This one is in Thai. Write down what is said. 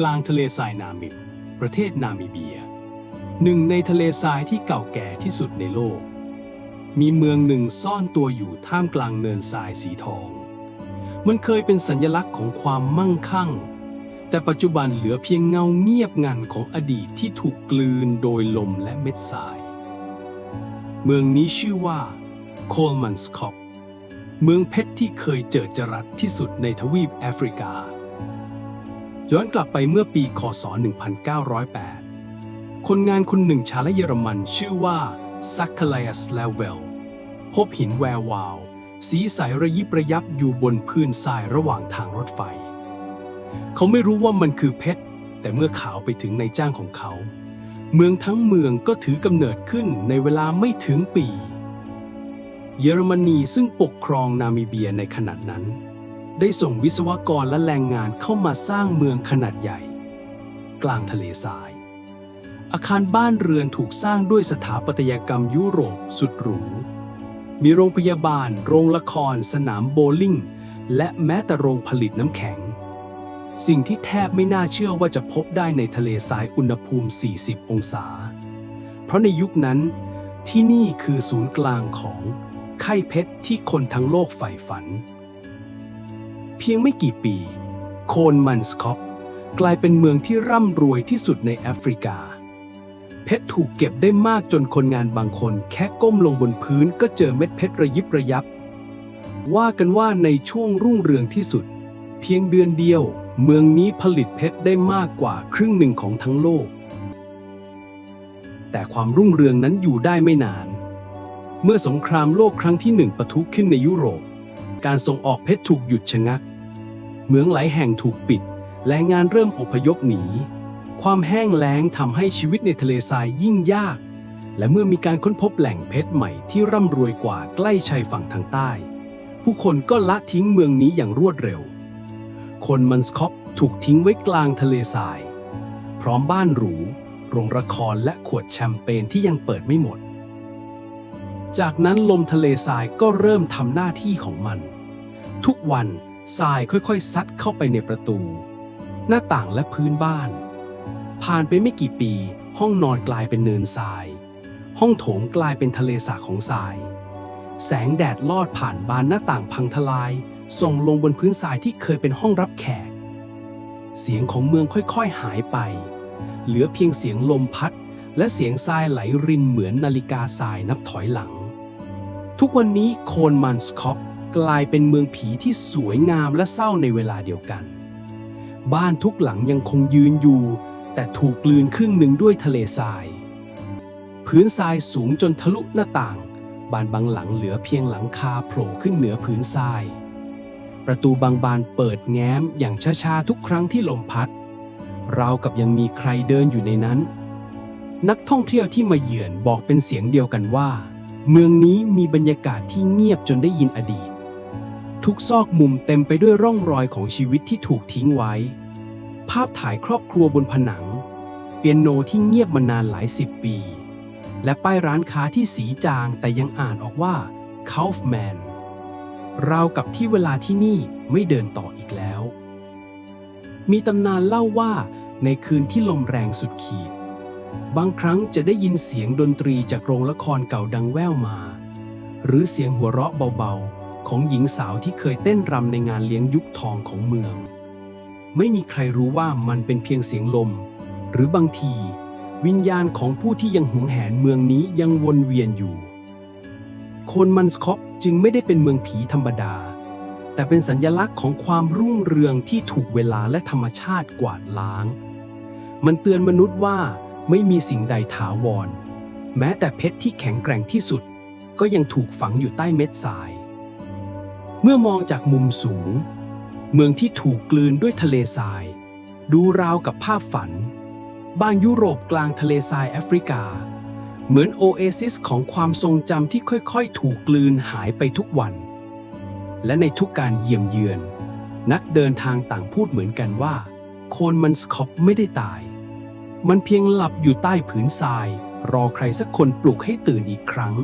กลางทะเลทรายนามิบ ประเทศนามิเบีย หนึ่งในทะเลทรายที่เก่าแก่ที่สุดในโลก มีเมืองหนึ่งซ่อนตัวอยู่ท่ามกลางเนินทรายสีทอง มันเคยเป็นสัญลักษณ์ของความมั่งคั่ง แต่ปัจจุบันเหลือเพียงเงาเงียบงันของอดีตที่ถูกกลืนโดยลมและเม็ดทราย เมืองนี้ชื่อว่าโคลมันสคอปเมืองเพชรที่เคยเจิดจรัสที่สุดในทวีปแอฟริกา ย้อนกลับไปเมื่อปีคศ 1908 คนงานคนหนึ่งชาวเยอรมันชื่อว่าซักคลายสลาเวล พบหินแวววาว สีใสระยิบระยับอยู่บนพื้นทรายระหว่างทางรถไฟ เขาไม่รู้ว่ามันคือเพชร แต่เมื่อข่าวไปถึงในจ้างของเขา เมืองทั้งเมืองก็ถือกำเนิดขึ้นในเวลาไม่ถึงปี เยอรมนีซึ่งปกครองนามิเบียในขณะนั้น ได้ส่งวิศวกรและแรงงานเข้ามาสร้างเมืองขนาดใหญ่ กลางทะเลทราย อาคารบ้านเรือนถูกสร้างด้วยสถาปัตยกรรมยุโรปสุดหรู มีโรงพยาบาล โรงละคร สนามโบว์ลิ่ง และแม้แต่โรงผลิตน้ำแข็ง สิ่งที่แทบไม่น่าเชื่อว่าจะพบได้ในทะเลทรายอุณหภูมิ 40 องศา เพราะในยุคนั้นที่นี่คือศูนย์กลางของไข่เพชรที่คนทั้งโลกใฝ่ฝัน เพียงไม่กี่ปี โคนมันสคอปกลายเป็นเมืองที่ร่ำรวยที่สุดในแอฟริกา เพชรถูกเก็บได้มากจนคนงานบางคน แค่ก้มลงบนพื้นก็เจอเม็ดเพชรระยิบระยับ ว่ากันว่าในช่วงรุ่งเรืองที่สุด เพียงเดือนเดียว เมืองนี้ผลิตเพชรได้มากกว่าครึ่งหนึ่งของทั้งโลก แต่ความรุ่งเรืองนั้นอยู่ได้ไม่นาน เมื่อสงครามโลกครั้งที่หนึ่งปะทุขึ้นในยุโรป การส่งออกเพชรถูกหยุดชะงัก เมืองหลายแห่งถูกปิดและงานเริ่มอพยพหนี ความแห้งแล้งทำให้ชีวิตในทะเลทรายยิ่งยาก และเมื่อมีการค้นพบแหล่งเพชรใหม่ที่ร่ำรวยกว่าใกล้ชายฝั่งทางใต้ ผู้คนก็ละทิ้งเมืองนี้อย่างรวดเร็ว คนมันสคอปถูกทิ้งไว้กลางทะเลทราย พร้อมบ้านหรู โรงละครและขวดแชมเปญที่ยังเปิดไม่หมด จากนั้นลมทะเลทรายก็เริ่มทำหน้าที่ของมัน ทุกวัน ทรายค่อยๆ ซัดเข้าไปในประตู หน้าต่างและพื้นบ้าน ผ่านไปไม่กี่ปี ห้องนอนกลายเป็นเนินทราย ห้องโถงกลายเป็นทะเลสาบของทราย แสงแดดลอดผ่านบานหน้าต่างพังทลาย ส่งลงบนพื้นทรายที่เคยเป็นห้องรับแขก เสียงของเมืองค่อยๆหายไป เหลือเพียงเสียงลมพัด และเสียงทรายไหลรินเหมือนนาฬิกาทรายนับถอยหลัง ทุกวันนี้โคนมันสคอป กลายเป็นเมืองผีที่สวยงามและเศร้าในเวลาเดียวกัน บ้านทุกหลังยังคงยืนอยู่ แต่ถูกกลืนครึ่งหนึ่งด้วยทะเลทราย พื้นทรายสูงจนทะลุหน้าต่าง บานบางหลังเหลือเพียงหลังคาโผล่ขึ้นเหนือพื้นทราย ประตูบางบานเปิดแง้มอย่างช้าๆทุกครั้งที่ลมพัด ราวกับยังมีใครเดินอยู่ในนั้น นักท่องเที่ยวที่มาเยือนบอกเป็นเสียงเดียวกันว่า เมืองนี้มีบรรยากาศที่เงียบจนได้ยินอดีต ทุกซอกมุมเต็มไปด้วยร่องรอยของชีวิตที่ถูกทิ้งไว้ ภาพถ่ายครอบครัวบนผนัง เปียโนที่เงียบมานานหลายสิบปี และป้ายร้านค้าที่สีจางแต่ยังอ่านออกว่า Kaufman ราวกับที่เวลาที่นี่ไม่เดินต่ออีกแล้ว มีตำนานเล่าว่าในคืนที่ลมแรงสุดขีด บางครั้งจะได้ยินเสียงดนตรีจากโรงละครเก่าดังแว่วมา หรือเสียงหัวเราะเบาๆ ของหญิงสาวที่เคยเต้นรำในงานเลี้ยงยุคทองของเมือง ไม่มีใครรู้ว่ามันเป็นเพียงเสียงลม หรือบางที วิญญาณของผู้ที่ยังหวงแหนเมืองนี้ยังวนเวียนอยู่ โคนมันสคอปจึงไม่ได้เป็นเมืองผีธรรมดา แต่เป็นสัญลักษณ์ของความรุ่งเรืองที่ถูกเวลาและธรรมชาติกวาดล้าง มันเตือนมนุษย์ว่าไม่มีสิ่งใดถาวร แม้แต่เพชรที่แข็งแกร่งที่สุด ก็ยังถูกฝังอยู่ใต้เม็ดทราย เมื่อมองจากมุมสูง เมืองที่ถูกกลืนด้วยทะเลทราย ดูราวกับภาพฝัน บ้านยุโรปกลางทะเลทรายแอฟริกา เหมือนโอเอซิสของความทรงจำที่ค่อยๆ ถูกกลืนหายไปทุกวัน และในทุกการเยี่ยมเยือน นักเดินทางต่างพูดเหมือนกันว่า โคนมันสคอปไม่ได้ตาย มันเพียงหลับอยู่ใต้ผืนทราย รอใครสักคนปลุกให้ตื่นอีกครั้ง